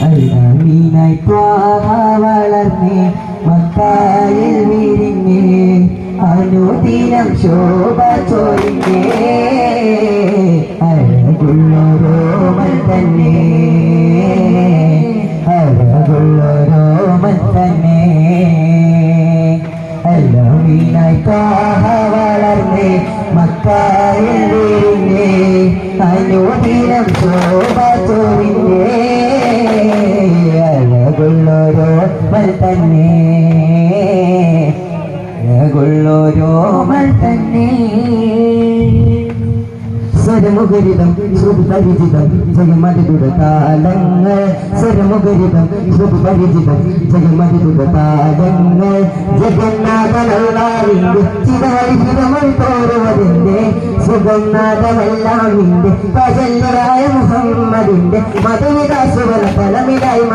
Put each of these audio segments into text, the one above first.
അല്ലമീനായി ത്വാഹ വളർന്നേ മക്കായിൽ വിരിഞ്ഞേ അനുദിനം ശോഭ ചോരിഞ്ഞേ അഴകുള്ളോരോമൽ തന്നെ. അഴകുള്ളോരോമൽ തന്നെ. അല്ലമീനായി ത്വാഹ വളർന്നേ മക്കായിൽ വിരിഞ്ഞേ അനുദിനം ശോഭ ചോരിഞ്ഞേ അഴകുള്ളോരോ മൽ തന്നെ. അഴകുള്ളോരോ മൽ തന്നെ. സ്വരമുഖരിതം ശ്രുതിപരിചിതം ജയമതിദുര താളങ്ങൾ സ്വരമുഖരിതം ശ്രുതിപരിചിതം ജയമതിദുര താളങ്ങൾ ജഗന്നാഥനല്ലാവിന്റെ ചിരവൈഹിതമൊഴി തോറുവതിന്റെ സുഗന്നാഥമെല്ലാമിന്റെ പ്രജല്യരായ മുഹമ്മദിന്റെ ഫലമിലായി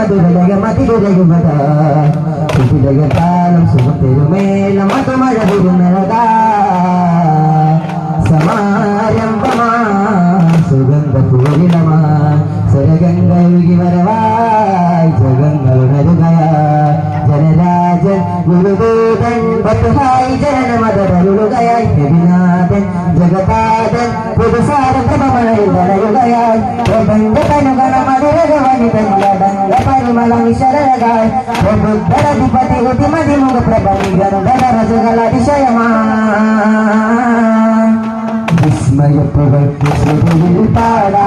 മധുരലക മതിരുലയുമത പുതിലക താളം സുഖത്തിരുമേല മധുമഴ വിരുന്നഴകാ സമാരംഭമാ സുഗന്ധ പൂരിതമാ സ്വരഗംഗി വരവായി ജഗങ്ങളുണരുകയാ ജനരാജൻ ഗുരുദൂതൻ പത്തുഹായി ജനമതരുളുകയായി രവിനാഥൻ ജഗതാഥൻ പുതുസാരംഭമഴയിൽ വളരുകയായി പ്രബന്ധ തനുഗണ മധുരക വനിതൻ ലടങ്ക പരിമള വിശരകായി പ്രബുദ്ധരധിപതി ഉതിമതിമുഖ പ്രബലികളുടെ രസുകൾ അതിശയമാ വിസ്മയപ്പുകൾക്ക് ശ്രുതിയിൽ പാടാം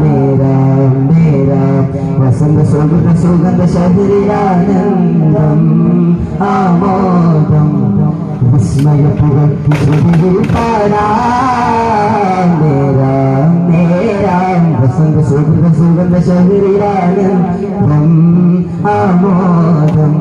നേരാം നേരാം വസന്ത സുഗന്ധ സുഗന്ധ ശബരിയാനന്ദം ആമോദം വിസ്മയപ്പുകൾക്ക് ശ്രുതിയിൽ പാടാം നേരാം നേരാം വസന്ത സുഗന്ധ സുഗന്ധ ശബരിയാനന്ദം ആമോദം